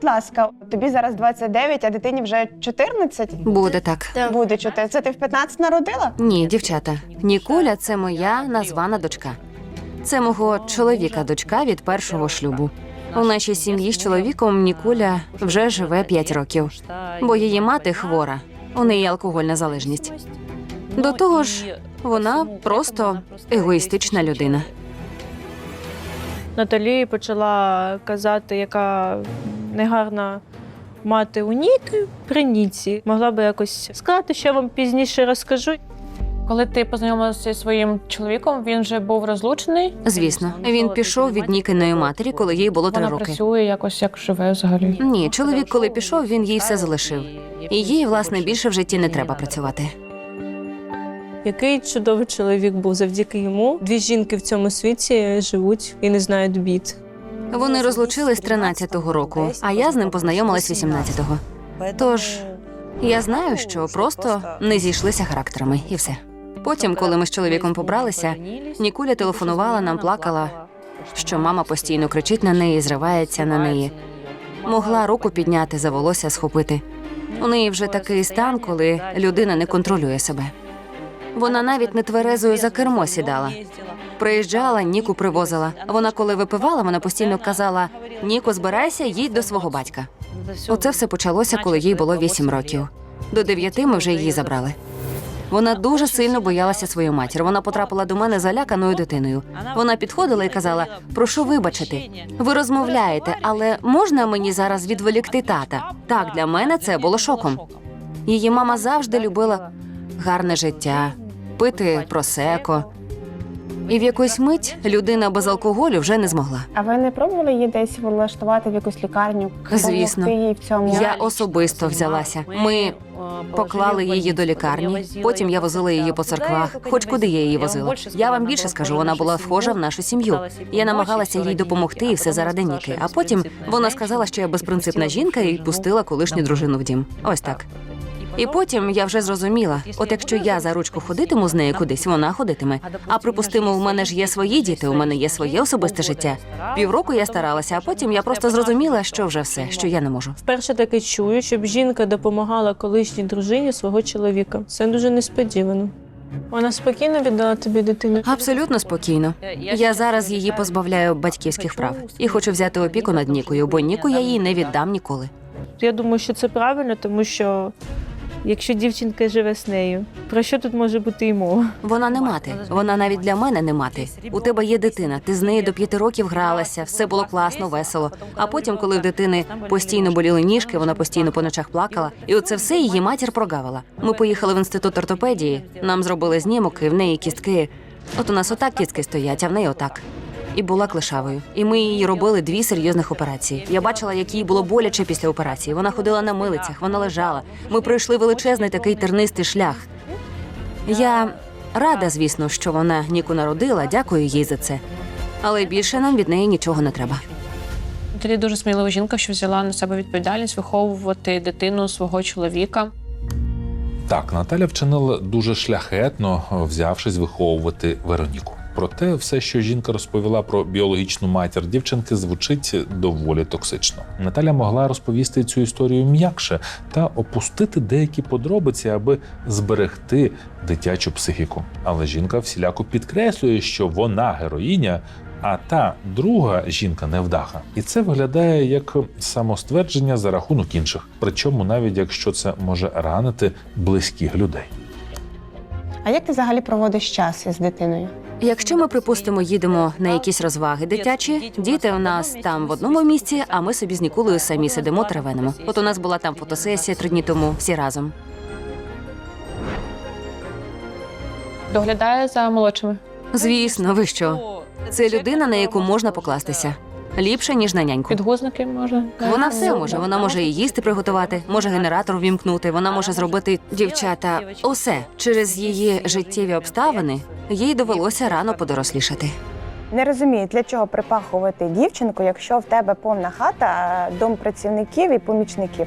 будь ласка, тобі зараз 29, а дитині вже 14? Буде так. Буде 14. Це ти в 15 народила? Ні, дівчата. Нікуля це моя названа дочка. Це мого чоловіка дочка від першого шлюбу. У нашій сім'ї з чоловіком Нікуля вже живе 5 років, бо її мати хвора. У неї алкогольна залежність. До того ж, вона просто егоїстична людина. Наталі почала казати, яка негарна мати у Ніки при Ніці. Могла би якось сказати, що я вам пізніше розкажу. Коли ти познайомилася зі своїм чоловіком, він вже був розлучений. Звісно, він пішов від Нікиної матері, коли їй було три Вона роки. працює якось як живе взагалі. Ні, чоловік, коли пішов, він їй все залишив. І їй, власне, більше в житті не треба працювати. Який чудовий чоловік був завдяки йому. Дві жінки в цьому світі живуть і не знають бід. Вони розлучились 13-го року, а я з ним познайомилась 18-го. Тож я знаю, що просто не зійшлися характерами, і все. Потім, коли ми з чоловіком побралися, Нікуля телефонувала нам, плакала, що мама постійно кричить на неї, зривається на неї. Могла руку підняти, за волосся схопити. У неї вже такий стан, коли людина не контролює себе. Вона навіть не тверезою за кермо сідала. Приїжджала, Ніку привозила. Вона, коли випивала, вона постійно казала: Ніку, збирайся, їдь до свого батька. Оце все почалося, коли їй було 8 років. До 9 ми вже її забрали. Вона дуже сильно боялася свою матір. Вона потрапила до мене заляканою дитиною. Вона підходила і казала: прошу вибачити. Ви розмовляєте, але можна мені зараз відволікти тата? Так, для мене це було шоком. Її мама завжди любила гарне життя, пити просеко. І в якусь мить людина без алкоголю вже не змогла. А ви не пробували її десь влаштувати в якусь лікарню? Звісно. Їй в цьому? Я особисто взялася. Ми поклали її до лікарні. Потім я возила її по церквах. Хоч куди я її возила. Я вам більше скажу, вона була вхожа в нашу сім'ю. Я намагалася їй допомогти, і все заради Ніки. А потім вона сказала, що я безпринципна жінка і пустила колишню дружину в дім. Ось так. І потім я вже зрозуміла: от якщо я за ручку ходитиму з нею кудись, вона ходитиме. А припустимо, у мене ж є свої діти, у мене є своє особисте життя. Півроку я старалася, а потім я просто зрозуміла, що вже все, що я не можу. Вперше таке чую, щоб жінка допомагала колишній дружині свого чоловіка. Це дуже несподівано. Вона спокійно віддала тобі дитину. Абсолютно спокійно. Я зараз її позбавляю батьківських прав і хочу взяти опіку над Нікою, бо Ніку я їй не віддам ніколи. Я думаю, що це правильно, тому що якщо дівчинка живе з нею, про що тут може бути і мова? Вона не мати. Вона навіть для мене не мати. У тебе є дитина. Ти з нею до п'яти років гралася, все було класно, весело. А потім, коли в дитини постійно боліли ніжки, вона постійно по ночах плакала, і оце все її матір прогавила. Ми поїхали в інститут ортопедії. Нам зробили знімок, і в неї кістки. От у нас отак кістки стоять, а в неї отак. І була клишавою. І ми їй робили дві серйозних операції. Я бачила, як їй було боляче після операції. Вона ходила на милицях, вона лежала. Ми пройшли величезний такий тернистий шлях. Я рада, звісно, що вона Ніку народила. Дякую їй за це. Але більше нам від неї нічого не треба. Тоді дуже смілива жінка, що взяла на себе відповідальність виховувати дитину свого чоловіка. Так, Наталя вчинила дуже шляхетно, взявшись виховувати Вероніку. Проте все, що жінка розповіла про біологічну матір дівчинки, звучить доволі токсично. Наталя могла розповісти цю історію м'якше та опустити деякі подробиці, аби зберегти дитячу психіку. Але жінка всіляко підкреслює, що вона героїня, а та друга жінка невдаха. І це виглядає як самоствердження за рахунок інших. Причому навіть якщо це може ранити близьких людей. А як ти взагалі проводиш час із дитиною? Якщо ми, припустимо, їдемо на якісь розваги дитячі, діти у нас там в одному місці, а ми собі з Нікулею самі сидимо теревенимо. От у нас була там фотосесія три дні тому, всі разом. Доглядає за молодшими. Звісно, ви що? Це людина, на яку можна покластися. Ліпше, ніж на няньку. Підгузники може. Вона все може. Вона може і їсти приготувати, може генератор вімкнути. Вона може зробити дівчата. Усе через її життєві обставини їй довелося рано подорослішати. Не розумію, для чого припахувати дівчинку, якщо в тебе повна хата, дом працівників і помічників.